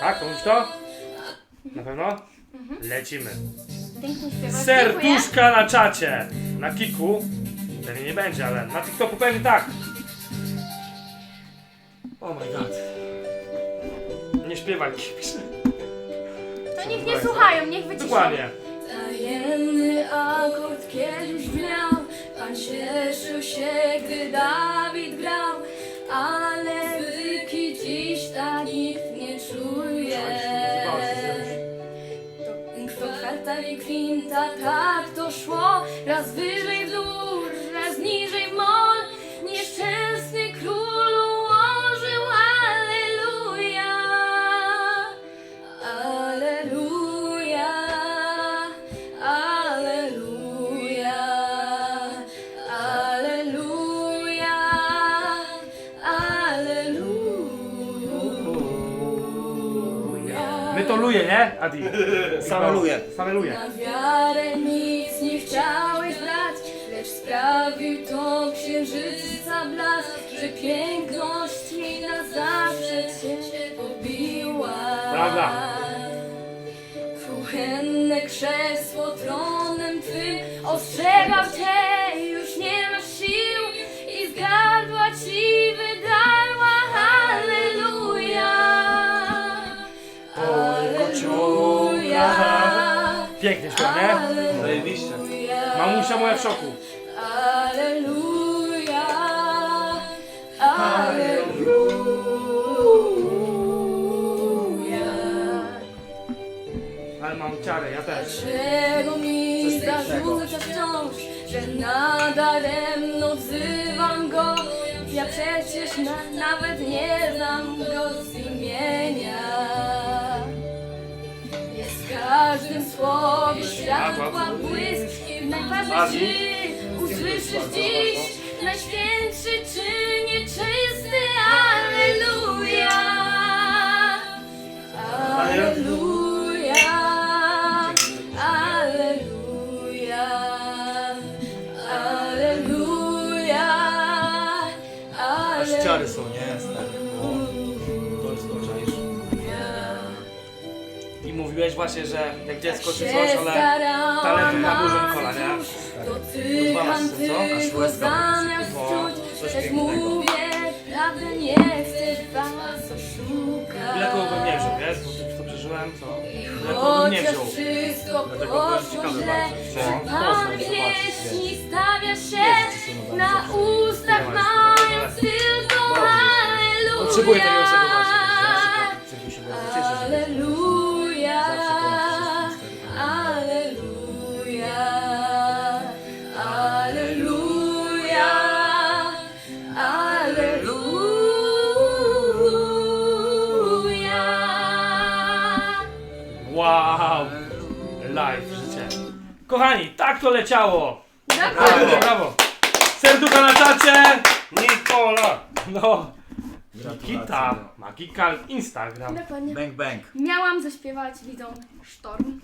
Tak, to mówisz to? Na pewno? Lecimy. Pięknie śpiewasz. Dziękuję. Serduszka na czacie. Na kiku. Pewnie nie będzie, ale na TikToku pewnie tak. Oh my god. Nie śpiewaj. To niech nie słuchają, niech wyciszają. Dokładnie. Tajemny akord kiedyś brzmiał Pan cieszył się, gdy Dawid tak to szło. Raz wyżej My to luje, nie? Adi. Same luje. Same luje. Na wiarę nic nie chciałeś brać, lecz sprawił to księżyca blask, że piękność mi na zawsze cię pobiła. Prawda. Kuchenne krzesło tronem twym ostrzegał cię, Pięknie śpiewa, nie? Zajebiście. Mamusia moja w szoku. Alleluja. Alleluja. Ale mam ciarę, ja też. Dlaczego mi zarzucasz wciąż, że nadaremno wzywam go? Ja przecież na, nawet nie znam go z imienia. Jest w każdym słowie światła błysk najważniejszy usłyszysz dziś najświętszy czy nieczysty Alleluja. Alleluja. Alleluja. Alleluja. Aż ciary są, nie? Mówiłeś właśnie, że jak dziecko czy się coś, ale talentu na nie? cóż, Dotykam co? Aż tylko łezka zamiast czuć, pięknego. mówię, prawdę nie chcę was oszukać. ile kogo bym nie wziął, wiesz? Bo to, przeżyłem, co? Ile kogo bym nie Chociaż wziął. wszystko Dlatego byłem poszło źle, on Pan pieśni stawia się na ustach Nie mając to tylko Alleluja. Potrzebuję takiego osoby właśnie. Alleluja. Alleluja. Alleluja. Wow! Live, życie. Kochani, tak to leciało! Brawo, Dokładnie. brawo! Serducha na czacie! Nikola! No, Gratulacje. Kita, Magical Instagram. Dokładnie. Bang bang. Miałam zaśpiewać widzą sztorm.